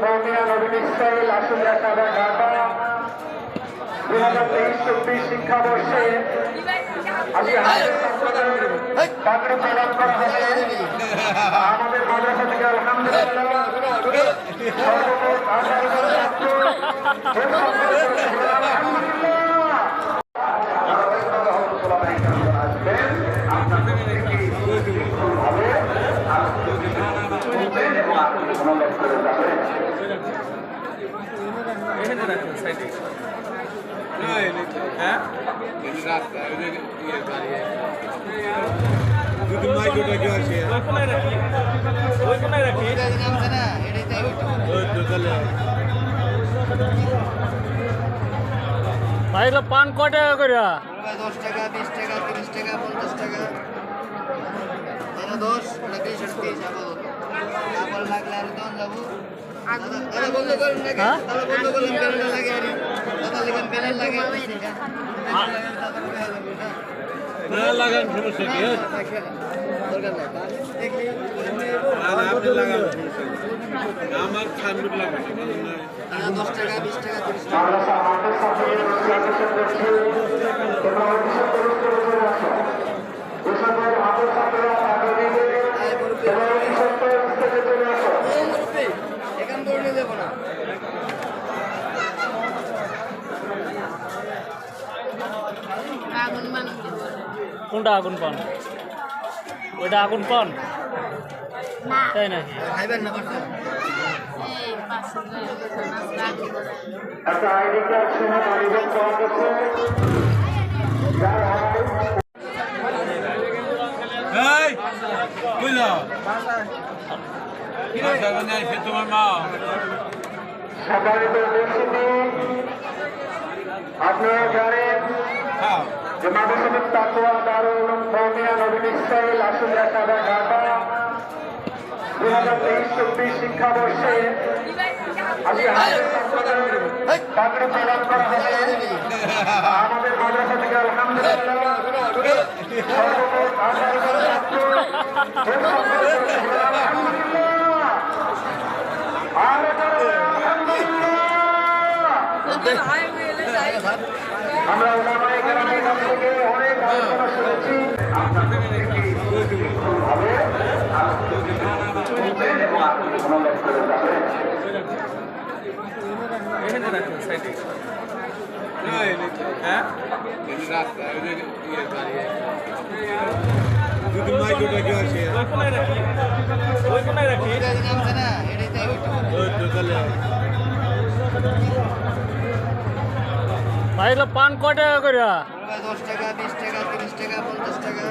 ভৌমিয়া নবীন Israel Ashulia কাদা ঢাকা দু হাজার তেইশ চব্বিশ শিক্ষাবর্ষে আজকে চাকরি প্রদান আমাদের আসবেন আপনাদের থেকে হবে শুনবেন এবং আপনি মনোযোগ করে যাবেন এখানে রাখুন পান ক টাকা করে? দশ টাকা বিশ টাকা, তিরিশ টাকা, পঞ্চাশ টাকা। দশ বিশ তিরিশ আপাতত। তারপর লাগলে আর তখন যাব। লাগান সমস্যা কি আমার ঠান্ডুর লাগবে দশ টাকা বিশ টাকা কোনটা আগুন পান? ওইটা আগুন পান? তাই নাকি? আইডি কার্ড সহ আবেদন করা গেছে হয় আপনারা জানেন যে মাদ্রাসাতুল তাকওয়া দারুল কওমিয়া নবীন ইসরাইল আশুলিয়া কাদা ঢাকা দু হাজার তেইশ চব্বিশ শিক্ষাবর্ষে হবে আমাদের আর আলহামদুলিল্লাহ আমরা ওলামায়ে কেরামের কাছ থেকে অনেক আলোচনা শুনেছি। আপনাদের থেকে হবে। শুনবেন এগুলো পান কয় টাকা করে? টাকা বিশ টাকা তিরিশ টাকা পঞ্চাশ টাকা।